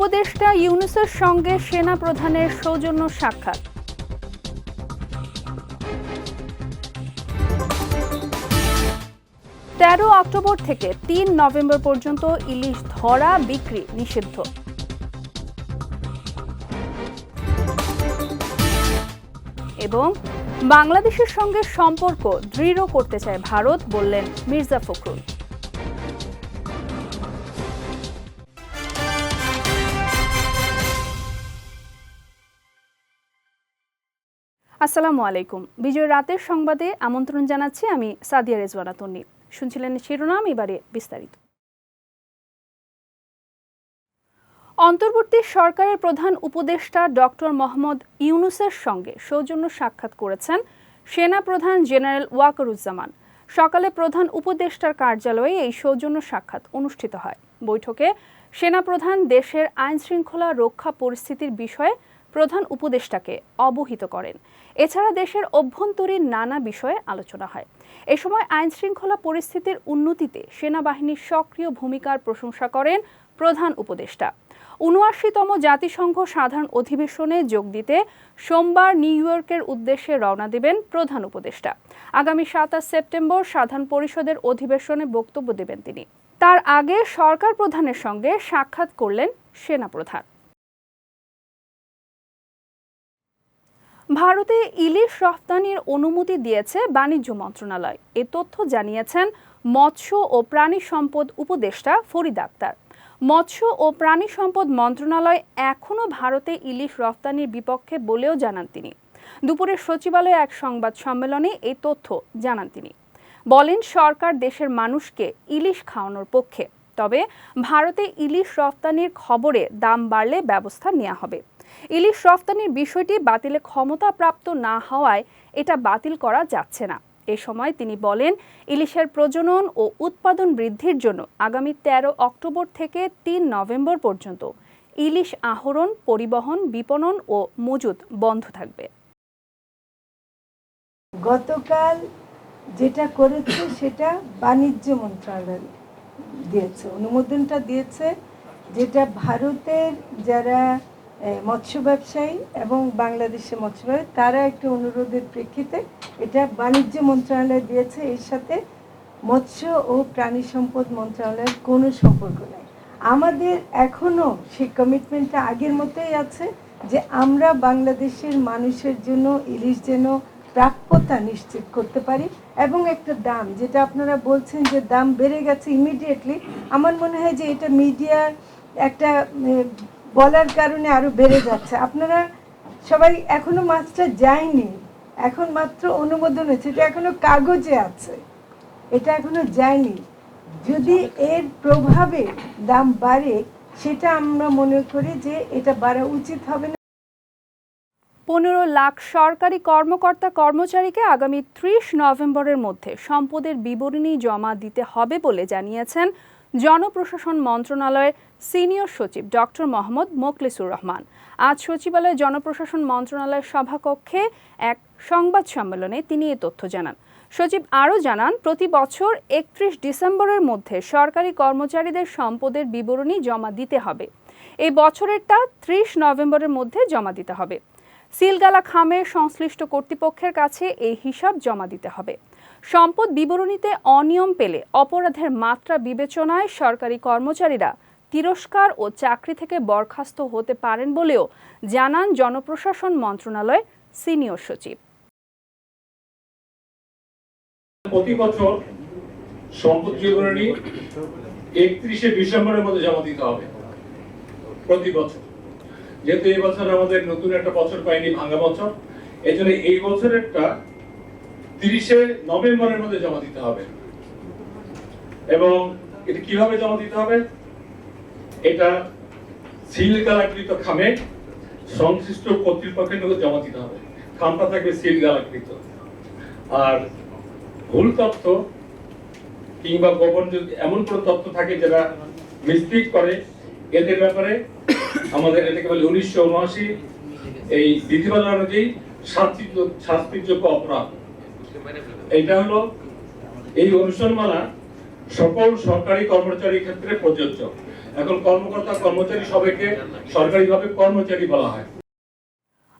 উপদেষ্টা ইউনুসের সঙ্গে সেনা প্রধানের সৌজন্য সাক্ষাৎ। তেরো অক্টোবর থেকে তিন নভেম্বর পর্যন্ত ইলিশ ধরা বিক্রি নিষিদ্ধ। এবং বাংলাদেশের সঙ্গে সম্পর্ক দৃঢ় করতে চায় ভারত, বললেন মির্জা ফখরুল। আসসালামু আলাইকুম। বিজয় রাতের সংবাদে আমন্ত্রণ জানাচ্ছি আমি সাদিয়া রেজওয়ানা তন্নি। শুনছিলেন শিরোনাম, এবারে বিস্তারিত। অন্তর্বর্তী সরকারের প্রধান উপদেষ্টা ডক্টর মোহাম্মদ ইউনুসের সঙ্গে সৌজন্য সাক্ষাৎ করেছেন সেনা প্রধান জেনারেল ওয়াকারুজ্জামান। সকালে প্রধান উপদেষ্টার কার্যালয়ে এই সৌজন্য সাক্ষাৎ অনুষ্ঠিত হয়। বৈঠকে সেনাপ্রধান দেশের আইন শৃঙ্খলা রক্ষা পরিস্থিতির বিষয়ে প্রধান উপদেষ্টাকে অবহিত করেন। এছাড়া দেশের অভ্যন্তরীণ নানা বিষয়ে আলোচনা হয়। এ সময় আইন শৃঙ্খলা পরিস্থিতির উন্নতিতে সেনাবাহিনীর সক্রিয় ভূমিকার প্রশংসা করেন প্রধান উপদেষ্টা। উনআশিতম জাতিসংঘ সাধারণ অধিবেশনে যোগ দিতে সোমবার নিউ ইয়র্কের উদ্দেশ্যে রওনা দেবেন প্রধান উপদেষ্টা। আগামী সাতাশ সেপ্টেম্বর সাধারণ পরিষদের অধিবেশনে বক্তব্য দেবেন তিনি। তার আগে সরকার প্রধানের সঙ্গে সাক্ষাৎ করলেন সেনাপ্রধান। ভারতে ইলিশ রফতানির অনুমতি দিয়েছে বাণিজ্য মন্ত্রণালয়। এ তথ্য জানিয়েছেন মৎস্য ও প্রাণী সম্পদ উপদেষ্টা ফরিদ আক্তার। মৎস্য ও প্রাণী সম্পদ মন্ত্রণালয় এখনও ভারতে ইলিশ রফতানির বিপক্ষে বলেও জানান তিনি। দুপুরে সচিবালয়ে এক সংবাদ সম্মেলনে এই তথ্য জানান তিনি। বলেন, সরকার দেশের মানুষকে ইলিশ খাওয়ানোর পক্ষে। তবে ভারতে ইলিশ রফতানির খবরে দাম বাড়লে ব্যবস্থা নেওয়া হবে। ইলিশ রফতানির বিষয়টি বাতিলে ক্ষমতাপ্রাপ্ত না হওয়ায় এটা বাতিল করা যাচ্ছে না। এ সময় তিনি বলেন, ইলিশের প্রজনন ও উৎপাদন বৃদ্ধির জন্য আগামী ১৩ অক্টোবর থেকে তিন নভেম্বর পর্যন্ত ইলিশ আহরণ, পরিবহন, বিপণন ও মজুদ বন্ধ থাকবে। গতকাল যেটা করেছে সেটা বাণিজ্য মন্ত্রণালয় দিয়েছে, অনুমোদনটা দিয়েছে, যেটা ভারতের যারা মৎস্য ব্যবসায়ী এবং মৎস্য ব্যবসায়ী, তারা একটা অনুরোধের প্রেক্ষিতে এটা বাণিজ্য মন্ত্রণালয় দিয়েছে। এর সাথে মৎস্য ও প্রাণী সম্পদ মন্ত্রণালয়ের কোনো সম্পর্ক নেই। আমাদের এখনও সেই কমিটমেন্টটা আগের মতোই আছে যে আমরা বাংলাদেশের মানুষের জন্য ইলিশ যেন প্রাপ্যতা নিশ্চিত করতে পারি এবং একটা দাম, যেটা আপনারা বলছেন যে দাম বেড়ে গেছে ইমিডিয়েটলি আমার মনে হয় যে এটা মিডিয়ার একটা বলার কারণে আরও বেড়ে যাচ্ছে। আপনারা সবাই এখনও মাছটা যায়নি। এখন মাত্র অনুমোদন হয়েছে। এটা এখনও কাগজে আছে। এটা এখনও যায়নি। যদি এর প্রভাবে দাম বাড়ে, সেটা আমরা মনে করি যে এটা বাড়া উচিত হবে না। পনেরো লাখ সরকারি কর্মকর্তা কর্মচারীকে আগামী ত্রিশ নভেম্বরের মধ্যে সম্পদের বিবরণী জমা দিতে হবে বলে জানিয়েছেন জনপ্রশাসন মন্ত্রণালয়ের সিনিয়র সচিব ডক্টর মোহাম্মদ মোখলেসুর রহমান। আজ সচিবালয় জনপ্রশাসন মন্ত্রণালয়ের সভাকক্ষে এক সংবাদ সম্মেলনে তিনি এ তথ্য জানান। সচিব আরও জানান, প্রতি বছর একত্রিশ ডিসেম্বরের মধ্যে সরকারি কর্মচারীদের সম্পদের বিবরণী জমা দিতে হবে। এই বছরেরটা ত্রিশ নভেম্বরের মধ্যে জমা দিতে হবে। সিলগালা খামের সংশ্লিষ্ট কর্তৃপক্ষের কাছে এই হিসাব জমা দিতে হবে। সম্পদ বিবরণীতে অনিয়ম পেলে অপরাধের মাত্রা বিবেচনায় সরকারি কর্মচারীরা তিরস্কার ও চাকরি থেকে বরখাস্ত হতে পারেন বলেও জানান জনপ্রশাসন মন্ত্রণালয় সিনিয়র সচিব। প্রতি বছর সম্পদ বিবরণী একত্রিশে ডিসেম্বরের মধ্যে জমা দিতে হবে প্রতি বছর। যেহেতু এই বছর আমাদের নতুন একটা বছর পাইনি ভাঙা বছর এই জন্য এই বছরেরটা তিরিশে নভেম্বরের মধ্যে জমা দিতে হবে। এবং এটা কীভাবে জমা দিতে হবে? এটা সিল গালাকৃত খামে সংশ্লিষ্ট কর্তৃপক্ষের মধ্যে জমা দিতে হবে। খামটা থাকবে সিল গালাকৃত আর ভুল তথ্য কিংবা গোপন যদি এমন কোনো তথ্য থাকে যেটা মিসলিড করে, এদের ব্যাপারে আমাদের এটাকে বলে উনিশশো উনআশি এই বিধিমালা অনুযায়ী শাস্তিযোগ্য অপরাধ। এটা হলো এই অনুসরণমালা সকল সরকারি কর্মচারীর ক্ষেত্রে প্রযোজ্য। এখন কর্মকর্তা, কর্মচারী সবাইকে সরকারিভাবে কর্মচারী বলা হয়।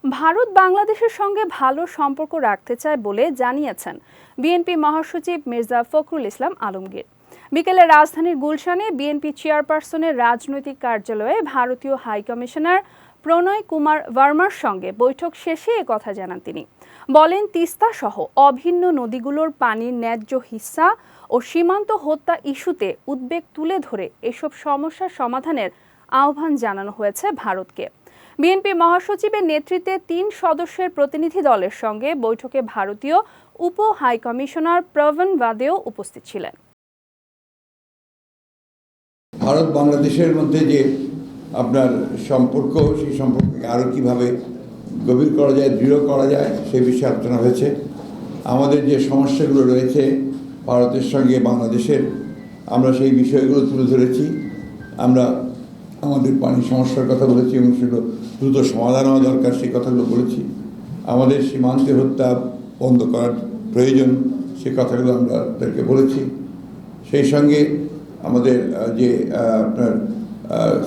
ভারত বাংলাদেশের সঙ্গে ভালো সম্পর্ক রাখতে চায় বলে জানিয়েছেন বিএনপি মহাসচিব মির্জা ফখরুল ইসলাম আলমগীর। বিকেলে রাজধানীর গুলশানে বিএনপি চেয়ারপারসনের রাজনৈতিক কার্যালয়ে ভারতীয় হাইকমিশনার প্রণয় কুমার ভার্মার সঙ্গে বৈঠক শেষে কথা জানান তিনি। বলেন তিস্তা সহ অভিন্ন নদীগুলোর পানির ন্যায্য হিস্সা ও সীমান্ত হত্যা ইস্যুতে উদ্বেগ তুলে ধরে এসব সমস্যার সমাধানের আহ্বান জানানো হয়েছে ভারতকে। বিএনপি মহাসচিবের নেতৃত্বে তিন সদস্যের প্রতিনিধি দলের সঙ্গে বৈঠকে ভারতীয় উপ হাইকমিশনার প্রবণ বাদেও উপস্থিত ছিলেন। ভারত বাংলাদেশের মধ্যে যে আপনার সম্পর্ক, সেই সম্পর্ককে আরও কীভাবে গভীর করা যায়, দৃঢ় করা যায় সে বিষয়ে আলোচনা হয়েছে। আমাদের যে সমস্যাগুলো রয়েছে ভারতের সঙ্গে বাংলাদেশের, আমরা সেই বিষয়গুলো তুলে ধরেছি। আমরা আমাদের পানি সমস্যার কথা বলেছি এবং সেগুলো দ্রুত সমাধান হওয়া দরকার, সেই কথাগুলো বলেছি। আমাদের সীমান্তে হত্যা বন্ধ করার প্রয়োজন, সে কথাগুলো আমরা তাদেরকে বলেছি। সেই সঙ্গে আমাদের যে আপনার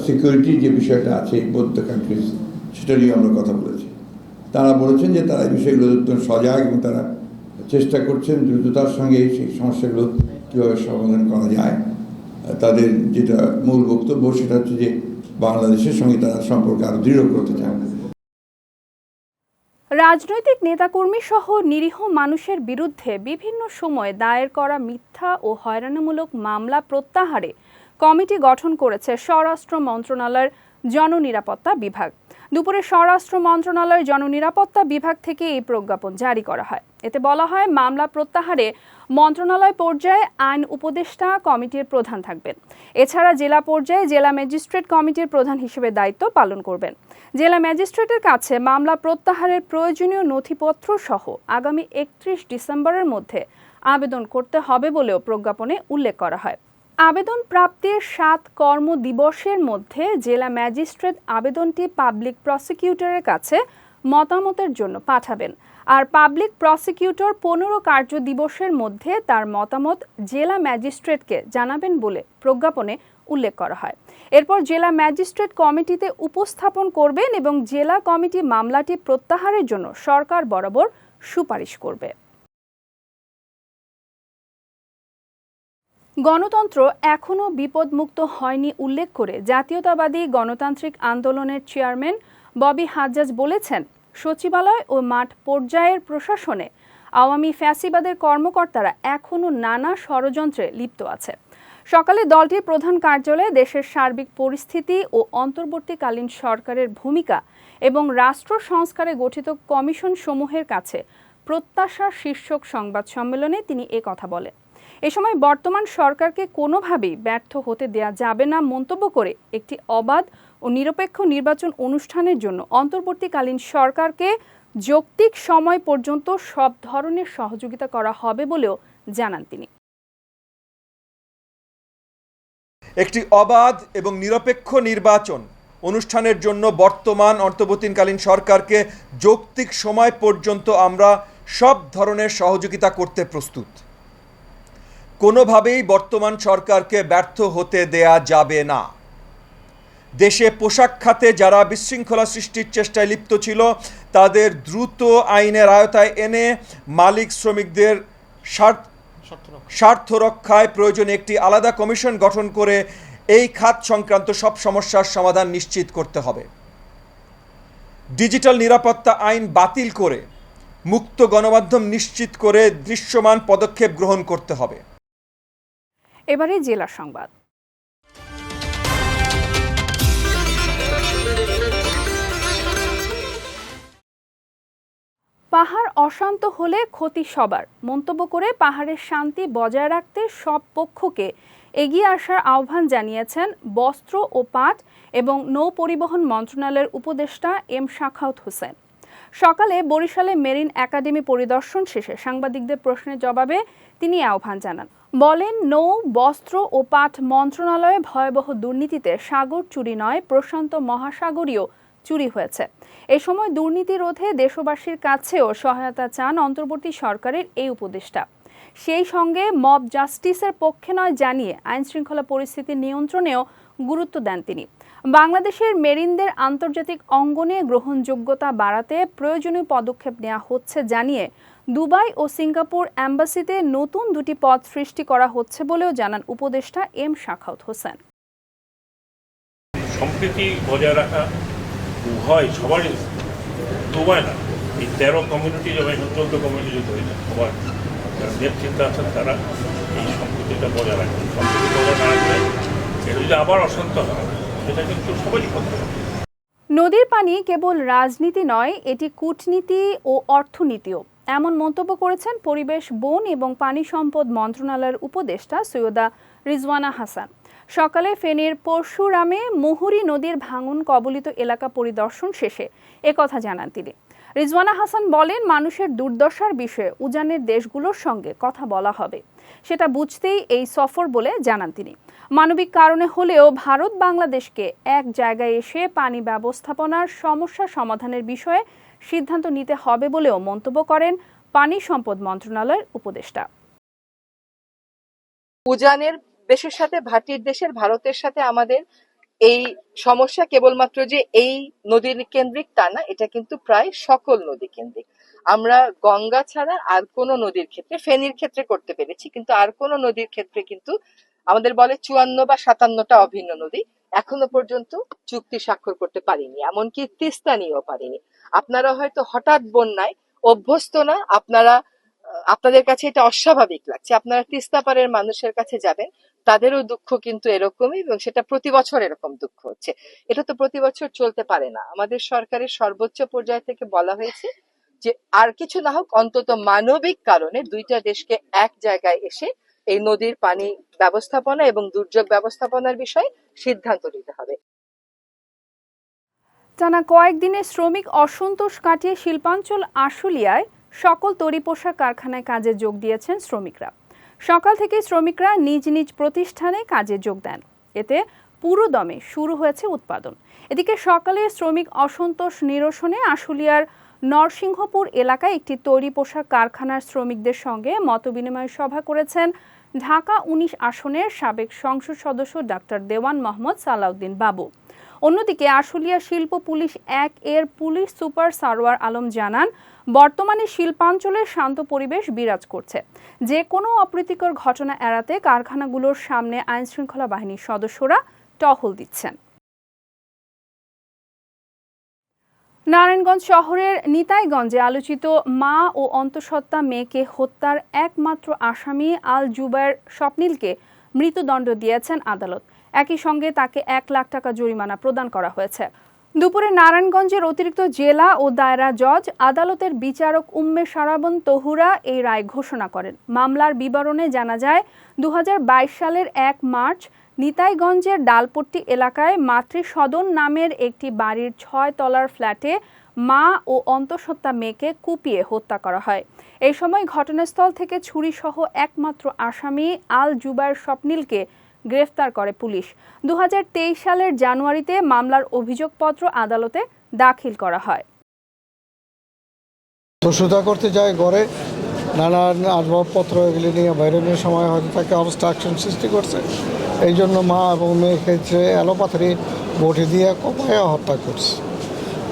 সিকিউরিটি যে বিষয়টা আছে বোধ কান্ট্রিজ সেটা নিয়ে আমরা কথা বলেছি। তারা বলেছেন যে তারা এই বিষয়গুলো অত্যন্ত সজাগ এবং তারা চেষ্টা করছেন দ্রুততার সঙ্গে সেই সমস্যাগুলো কীভাবে সমাধান করা যায়। তাদের যেটা মূল বক্তব্য সেটা হচ্ছে যে বাংলাদেশের সঙ্গে তারা সম্পর্ক আরও দৃঢ় করতে চান। রাজনৈতিক নেতাকর্মী সহ নিরীহ মানুষের বিরুদ্ধে বিভিন্ন সময় দায়ের করা মিথ্যা ও হয়রানিমূলক মামলা প্রত্যাহারে কমিটি গঠন করেছে স্বরাষ্ট্র মন্ত্রণালয়ের জননিরাপত্তা বিভাগ। দুপুরে স্বরাষ্ট্র মন্ত্রণালয়ের জননিরাপত্তা বিভাগ থেকে এই প্রজ্ঞাপন জারি করা হয়। এতে বলা হয়, মামলা প্রত্যাহারে মন্ত্রণালয় পর্যায়ে আইন উপদেষ্টা কমিটির প্রধান থাকবেন। এছাড়া জেলা পর্যায়ে জেলা ম্যাজিস্ট্রেট কমিটির প্রধান হিসেবে দায়িত্ব পালন করবেন। জেলা ম্যাজিস্ট্রেটের কাছে মামলা প্রত্যাহারের প্রয়োজনীয় নথিপত্র সহ আগামী একত্রিশ ডিসেম্বরের মধ্যে আবেদন করতে হবে বলেও প্রজ্ঞাপনে উল্লেখ করা হয়। আবেদন প্রাপ্তির সাত কর্ম দিবসের মধ্যে জেলা ম্যাজিস্ট্রেট আবেদনটি পাবলিক প্রসিকিউটরের কাছে মতামতের জন্য পাঠাবেন। আর পাবলিক প্রসিকিউটর পনেরো কার্য দিবসের মধ্যে তার মতামত জেলা ম্যাজিস্ট্রেটকে জানাবেন বলে প্রজ্ঞাপনে উল্লেখ করা হয়। এরপর জেলা ম্যাজিস্ট্রেট কমিটিতে উপস্থাপন করবেন এবং জেলা কমিটি মামলাটি প্রত্যাহারের জন্য সরকার বরাবর সুপারিশ করবে। গণতন্ত্র এখনও বিপদমুক্ত হয়নি উল্লেখ করে জাতীয়তাবাদী গণতান্ত্রিক আন্দোলনের চেয়ারম্যান ববি হাজ্জাজ বলেছেন, সচিবালয় ও মাঠ পর্যায়ের প্রশাসনে আওয়ামী ফ্যাসিবাদের কর্মকর্তারা এখনও নানা ষড়যন্ত্রে লিপ্ত আছে। সকালে দলটির প্রধান কার্যালয়ে দেশের সার্বিক পরিস্থিতি ও অন্তর্বর্তীকালীন সরকারের ভূমিকা এবং রাষ্ট্র সংস্কারে গঠিত কমিশন সমূহের কাছে প্রত্যাশা শীর্ষক সংবাদ সম্মেলনে তিনি কথা বলেন। এ সময় বর্তমান সরকারকে কোনোভাবেই ব্যর্থ হতে দেয়া যাবে না মন্তব্য করে একটি অবাধ ও নিরপেক্ষ নির্বাচন অনুষ্ঠানের জন্য অন্তর্বর্তীকালীন সরকারকে যৌক্তিক সময় পর্যন্ত সব ধরনের সহযোগিতা করা হবে বলেও জানান তিনি। একটি অবাধ এবং নিরপেক্ষ নির্বাচন অনুষ্ঠানের জন্য বর্তমান অন্তর্বর্তীকালীন সরকারকে যৌক্তিক সময় পর্যন্ত আমরা সব ধরনের সহযোগিতা করতে প্রস্তুত। কোনোভাবেই বর্তমান সরকারকে ব্যর্থ হতে দেয়া যাবে না। দেশে পোশাক খাতে যারা বিশৃঙ্খলা সৃষ্টির চেষ্টায় লিপ্ত ছিল, তাদের দ্রুত আইনের আয়তায় এনে মালিক শ্রমিকদের স্বার্থ রক্ষায় প্রয়োজনে একটি আলাদা কমিশন গঠন করে এই খাত সংক্রান্ত সব সমস্যার সমাধান নিশ্চিত করতে হবে। ডিজিটাল নিরাপত্তা আইন বাতিল করে মুক্ত গণমাধ্যম নিশ্চিত করে দৃশ্যমান পদক্ষেপ গ্রহণ করতে হবে। এবারে জেলা সংবাদ। পাহাড় অশান্ত হলে ক্ষতি সবার, মন্তব্য করে পাহাড়ের শান্তি বজায় রাখতে সব পক্ষকে এগিয়ে আসার আহ্বান জানিয়েছেন বস্ত্র ও পাট এবং নৌ পরিবহন মন্ত্রণালয়ের উপদেষ্টা এম শাখাউত হোসেন। সকালে বরিশালে মেরিন একাডেমি পরিদর্শন শেষে সাংবাদিকদের প্রশ্নের জবাবে তিনি আহ্বান জানান। বলেন, নৌ, বস্ত্র ও পাট মন্ত্রণালয়ে ভয়াবহ দুর্নীতিতে সাগর চুরি নয়, প্রশান্ত মহাসাগরীয় চুরি হয়েছে। এ সময় দুর্নীতি রোধে দেশবাসীর কাছেও সহায়তা চান অন্তর্বর্তী সরকারের এই উপদেষ্টা। সেই সঙ্গে মব জাস্টিসের পক্ষে নয় জানিয়ে আইনশৃঙ্খলা পরিস্থিতি নিয়ন্ত্রণেও গুরুত্ব দেন তিনি। বাংলাদেশের মেরিনদের আন্তর্জাতিক অঙ্গনে গ্রহণযোগ্যতা বাড়াতে প্রয়োজনীয় পদক্ষেপ নেওয়া হচ্ছে জানিয়ে দুবাই ও সিঙ্গাপুর অ্যাম্বাসিতে নতুন দুটি পদ সৃষ্টি করা হচ্ছে বলেও জানান উপদেষ্টা এম শাখাউত হোসেন। সম্প্রীতি বজায় রাখা উভয় সবারই দুবাই না এই তেরো কমিউনিটি যখন চোদ্দ কমিউনিটি যদি হয়ে যায় সবার যারা নেতৃত্বে আছেন তারা এই সম্প্রীতিটা বজায় রাখবেন সম্প্রীতি বজায় না রাখলে এটা যদি আবার অশান্ত হয় সেটা কিন্তু সবারই করতে হবে। নদীর পানি কেবল রাজনীতি নয় এটি কূটনীতি ও অর্থনীতিও। এমন মন্তব্য করেছেন পরিবেশ, বন এবং পানি সম্পদ মন্ত্রণালয়ের উপদেষ্টা সৈয়দা রিজওয়ানা হাসান। সকালে ফেনীর পরশুরামে মুহুরী নদীর ভাঙন কবলিত এলাকা পরিদর্শন শেষে একথা জানান তিনি। রিজওয়ানা হাসান বলেন, মানুষের দুর্দশার বিষয়ে উজানের দেশগুলোর সঙ্গে কথা বলা হবে। সেটা বুঝতেই এই সফর বলে জানান তিনি। মানবিক কারণে হলেও ভারত বাংলাদেশকে এক জায়গায় এসে পানি ব্যবস্থাপনার সমস্যা সমাধানের বিষয়ে সিদ্ধান্ত নিতে হবে বলেও মন্তব্য করেন পানি সম্পদ মন্ত্রণালয়ের উপদেষ্টা। উজানের দেশের সাথে, ভাটির দেশের, ভারতের সাথে আমাদের এই সমস্যা কেবলমাত্র যে এই নদীর কেন্দ্রিক তা না, এটা কিন্তু প্রায় সকল নদী কেন্দ্রিক। আমরা গঙ্গা ছাড়া আর কোনো নদীর ক্ষেত্রে, ফেনীর ক্ষেত্রে করতে পেরেছি, কিন্তু আর কোনো নদীর ক্ষেত্রে কিন্তু আমাদের বলে চুয়ান্ন বা সাতান্নটা অভিন্ন নদী এখনও পর্যন্ত চুক্তি স্বাক্ষর করতে পারিনি, এমনকি তিস্তা নিয়েও পারিনি। আপনারা হয়তো হঠাৎ বন্যায় অভ্যস্ত না, আপনারা, আপনাদের কাছে এটা অস্বাভাবিক লাগছে। আপনারা তিস্তাপাড়ের মানুষের কাছে যাবেন, তাদেরও দুঃখ কিন্তু এরকমই এবং সেটা প্রতি বছর এরকম দুঃখ হচ্ছে। এটা তো প্রতি বছর চলতে পারে না। আমাদের সরকারের সর্বোচ্চ পর্যায় থেকে বলা হয়েছে যে, আর কিছু না হোক, অন্তত মানবিক কারণে দুইটা দেশকে এক জায়গায় এসে এই নদীর পানি ব্যবস্থাপনা এবং দুর্যোগ ব্যবস্থাপনার বিষয়ে সিদ্ধান্ত নিতে হবে। টানা কয়েকদিনে শ্রমিক অসন্তোষ কাটিয়ে শিল্পাঞ্চল আশুলিয়ায় সকল তৈরি পোশাক কারখানায় কাজে যোগ দিয়েছেন শ্রমিকরা। সকাল থেকে শ্রমিকরা নিজ নিজ প্রতিষ্ঠানে কাজে যোগ দেন। এতে পুরো দমে শুরু হয়েছে উৎপাদন। এদিকে সকালে শ্রমিক অসন্তোষ নিরসনে আশুলিয়ার নরসিংহপুর এলাকায় একটি তৈরি পোশাক কারখানার শ্রমিকদের সঙ্গে মতবিনিময় সভা করেছেন ঢাকা উনিশ আসনের সাবেক সংসদ সদস্য ডাক্তার দেওয়ান মোহাম্মদ সালাউদ্দিন বাবু। অন্যদিকে আশুলিয়া শিল্প পুলিশ এক এর পুলিশ সুপার সারোয়ার আলম জানান, বর্তমানে শিল্পাঞ্চলে শান্ত পরিবেশ বিরাজ করছে। যে কোনো অপ্রীতিকর ঘটনা এড়াতে কারখানাগুলোর সামনে আইনশৃঙ্খলা বাহিনীর সদস্যরা টহল দিচ্ছেন। নারায়ণগঞ্জ শহরের নিতাইগঞ্জে আলোচিত মা ও অন্তঃসত্ত্বা মেয়েকে হত্যার একমাত্র আসামি আল জুবায়ের স্বপ্নিলকে মৃত্যুদণ্ড দিয়েছেন আদালত। একই সঙ্গে তাকে এক লাখ টাকা জরিমানা প্রদান করা হয়েছে। দুপুরে নারায়ণগঞ্জের অতিরিক্ত জেলা ও দায়রা জজ, আদালতের বিচারক উম্মে সারাবন তহুরা এই রায় ঘোষণা করেন। মামলার বিবরণে জানা যায় দু হাজার বাইশ সালের এক মার্চ নিতাইগঞ্জের ডালপট্টি এলাকায় মাতৃ সদন নামের একটি বাড়ির ছয় তলার ফ্ল্যাটে মা ও অন্তঃসত্ত্বা মেয়েকে কুপিয়ে হত্যা করা হয়। এই সময় ঘটনাস্থল থেকে ছুরিসহ একমাত্র আসামি আল জুবায়ের স্বপ্নিলকে গ্রেফতার করে পুলিশ। দু হাজার তেইশ সালের জানুয়ারিতে মামলার অভিযোগপত্র আদালতে দাখিল করা হয়। দস্যুতা করতে যায় ঘরে নানান আসবাবপত্র এগুলি নিয়ে বাইরের সময় হয়তো তাকে অবস্ট্রাকশন সৃষ্টি করছে। এই জন্য মা এবং মেয়েকে যে অ্যালোপাথারি বটি দিয়ে কপায়ে হত্যা করছে।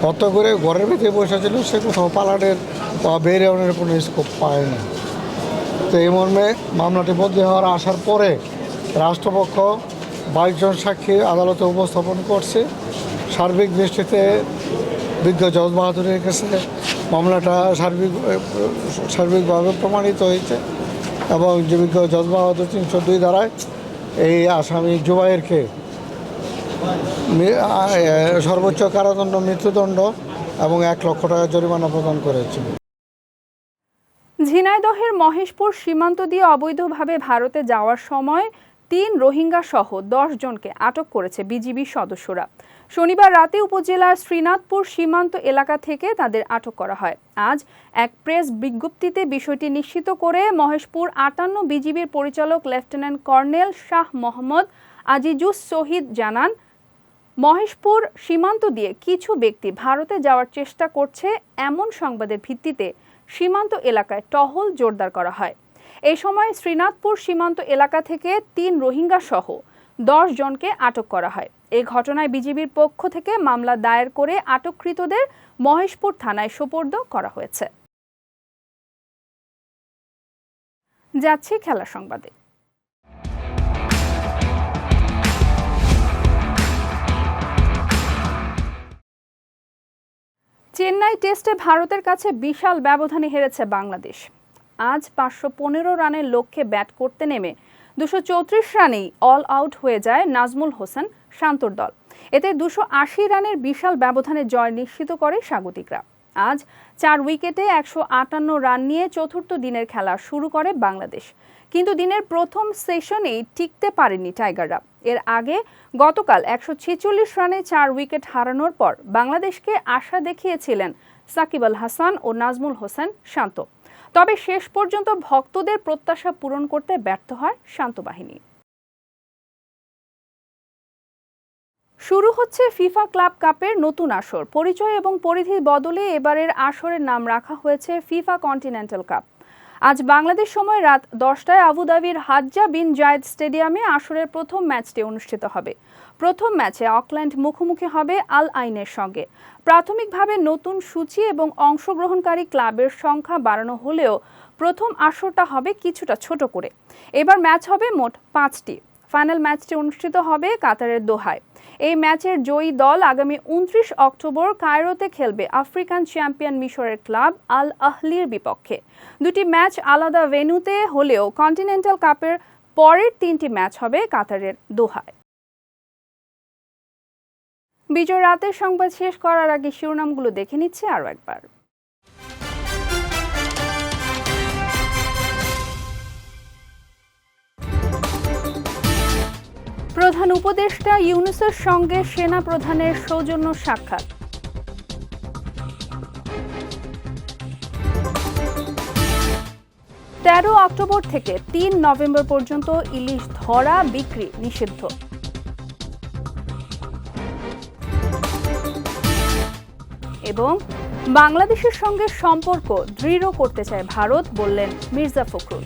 হত্যা করে ঘরের ভিতরে বসে ছিল, সে কোথাও পালানের বা বেরিয়ানের কোনো স্কোপ পায় না তো এই মর্মে মামলাটি বদলি হওয়ার আসার পরে রাষ্ট্রপক্ষ বাইশ জন সাক্ষী আদালতে উপস্থাপন করছে। সার্বিক দৃষ্টিতে বিজ্ঞ জজ বাহাদুরের কাছে মামলাটা সার্বিক সার্বিকভাবে প্রমাণিত হয়েছে এবং যে বিজ্ঞ জজ বাহাদুর তিনশো দুই ধারায় এই আসামি এ, সর্বোচ্চ কারাদণ্ড মৃত্যুদণ্ড এবং এক লক্ষ টাকা জরিমানা প্রদান করেছে। ঝিনাইদহের মহেশপুর সীমান্ত দিয়ে অবৈধভাবে ভারতে যাওয়ার সময় তিন রোহিঙ্গা সহ দশ জনকে আটক করেছে বিজিবি সদস্যরা। শনিবার রাতে উপজেলার শ্রীনাথপুর সীমান্ত এলাকা থেকে তাদের আটক করা হয়। আজ এক প্রেস বিজ্ঞপ্তিতে বিষয়টি নিশ্চিত করে মহেশপুর আটান্ন বিজিবির পরিচালক লেফটেন্যান্ট কর্নেল শাহ মোহাম্মদ আজিজুস শহীদ জানান, মহেশপুর সীমান্ত দিয়ে কিছু ব্যক্তি ভারতে যাওয়ার চেষ্টা করছে এমন সংবাদের ভিত্তিতে সীমান্ত এলাকায় টহল জোরদার করা হয়। এই সময় শ্রীনাথপুর সীমান্ত এলাকা থেকে তিন রোহিঙ্গা সহ দশ জনকে আটক করা হয়। এই ঘটনায় বিজিবির পক্ষ থেকে মামলা দায়ের করে আটককৃতদের মহেশপুর থানায় সোপর্দ করা হয়েছে। যাচ্ছি খেলা সংবাদে। চেন্নাই টেস্টে ভারতের কাছে বিশাল ব্যবধানে হেরেছে বাংলাদেশ। আজ পাঁচশো পনেরো রানের লক্ষ্যে ব্যাট করতে নেমে। দুশো চৌত্রিশ রানেই অল আউট হয়ে যায় নাজমুল হোসেন শান্তর দল। এতে দুশো আশি রানের বিশাল ব্যবধানে জয় নিশ্চিত করে স্বাগতিকরা। আজ চার উইকেটে একশো আটান্ন রান নিয়ে চতুর্থ দিনের খেলা শুরু করে বাংলাদেশ। কিন্তু দিনের প্রথম সেশনেই টিকতে পারেনি টাইগাররা। এর আগে গতকাল একশো ছেচল্লিশ রানে চার উইকেট হারানোর পর বাংলাদেশকে আশা দেখিয়েছিলেন সাকিব আল হাসান ও নাজমুল হোসেন শান্ত। তবে শেষ পর্যন্ত ভক্তদের প্রত্যাশা পূরণ করতে ব্যর্থ হয় শান্ত বাহিনী। শুরু হচ্ছে ফিফা ক্লাব কাপের নতুন আসর। পরিচয় এবং পরিধির বদলে এবারের আসরের নাম রাখা হয়েছে ফিফা কন্টিনেন্টাল কাপ। আজ বাংলাদেশ সময় রাত দশটায় আবুধাবির হাজ্জা বিন জায়েদ স্টেডিয়ামে আসরের প্রথম ম্যাচটি অনুষ্ঠিত হবে। প্রথম ম্যাচে অকল্যান্ড মুখোমুখি হবে আল আইনের সঙ্গে। প্রাথমিকভাবে নতুন সূচি এবং অংশগ্রহণকারী ক্লাবের সংখ্যা বাড়ানো হলেও প্রথম আসরটা হবে কিছুটা ছোট করে। এবার ম্যাচ হবে মোট পাঁচটি। ফাইনাল ম্যাচটি অনুষ্ঠিত হবে কাতারের দোহায়। এই ম্যাচের জয়ী দল আগামী উনত্রিশ অক্টোবর কায়রোতে খেলবে আফ্রিকান চ্যাম্পিয়ন মিশরের ক্লাব আল আহলির বিপক্ষে। দুটি ম্যাচ আলাদা ভেন্যুতে হলেও কন্টিনেন্টাল কাপের পরের তিনটি ম্যাচ হবে কাতারের দোহায়। বিজয় রাতের সংবাদ শেষ করার আগে শিরোনামগুলো দেখে নিচ্ছে আরও একবার। প্রধান উপদেষ্টা ইউনুসের সঙ্গে সেনা প্রধানের সৌজন্য সাক্ষাৎ। তেরো অক্টোবর থেকে তিন নভেম্বর পর্যন্ত ইলিশ ধরা বিক্রি নিষিদ্ধ। এবং বাংলাদেশের সঙ্গে সম্পর্ক দৃঢ় করতে চায় ভারত বললেন মির্জা ফখরুল।